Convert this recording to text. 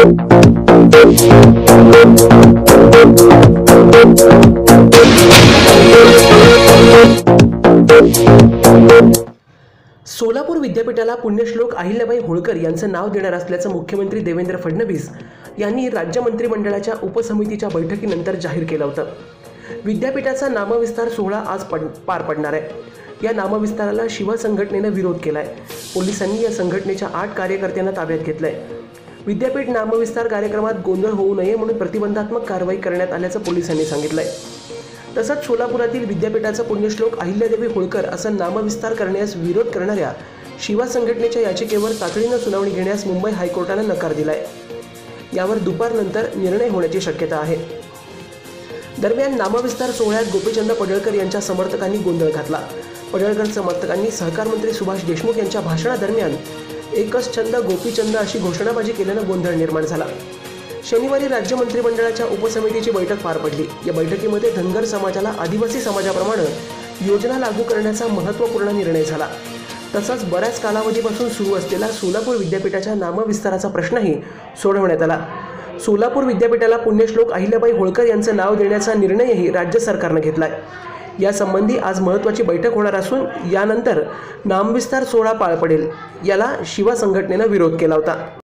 सोलापूर विद्यापीठाला पुण्यश्लोक अहिल्याबाई होळकर यांचं नाव देणार असल्याचं मुख्यमंत्री देवेंद्र फडणवीस यांनी राज्य मंत्रिमंडळाच्या उपसमितीच्या बैठकीनंतर जाहीर केलं होतं. विद्यापीठाचा नामविस्तार सोहळा आज पड पार पडणार आहे. या नामविस्ताराला शिवा संघटनेनं विरोध आहे पोलिसांनी या संघटनेच्या आठ कार्यकर्त्यांना ताब्यात घेतलंय. विद्यापीठ नामविस्तार कार्यक्रमात गोंधळ होऊ नये म्हणून प्रतिबंधात्मक कारवाई करण्यात आल्याचं पोलिसांनी सांगितलंय. तसंच सोलापुरातील विद्यापीठाचा पुण्यश्लोक अहिल्यादेवी होळकर असं नामविस्तार करण्यास विरोध करणाऱ्या शिवा संघटनेच्या याचिकेवर तातडीनं सुनावणी घेण्यास मुंबई हायकोर्टानं नकार दिलाय. यावर दुपारनंतर निर्णय होण्याची शक्यता आहे. दरम्यान नामविस्तार सोहळ्यात गोपीचंद पडळकर यांच्या समर्थकांनी गोंधळ घातला. पडळकर समर्थकांनी सहकार मंत्री सुभाष देशमुख यांच्या भाषणादरम्यान एकच छंद गोपीचंद अशी घोषणाबाजी केल्यानं गोंधळ निर्माण झाला. शनिवारी राज्य मंत्रिमंडळाच्या उपसमितीची बैठक पार पडली. या बैठकीमध्ये धनगर समाजाला आदिवासी समाजाप्रमाणे योजना लागू करण्याचा महत्त्वपूर्ण निर्णय झाला. तसंच बऱ्याच कालावधीपासून सुरू असलेला सोलापूर विद्यापीठाच्या नामविस्ताराचा प्रश्नही सोडवण्यात आला. सोलापूर विद्यापीठाला पुण्यश्लोक अहिल्याबाई होळकर यांचं नाव देण्याचा निर्णयही राज्य सरकारनं घेतला आहे यासंबंधी आज महत्त्वाची बैठक होणार असून यानंतर नामविस्तार सोहळा पार पडेल. याला शिवा संघटनेनं विरोध केला होता.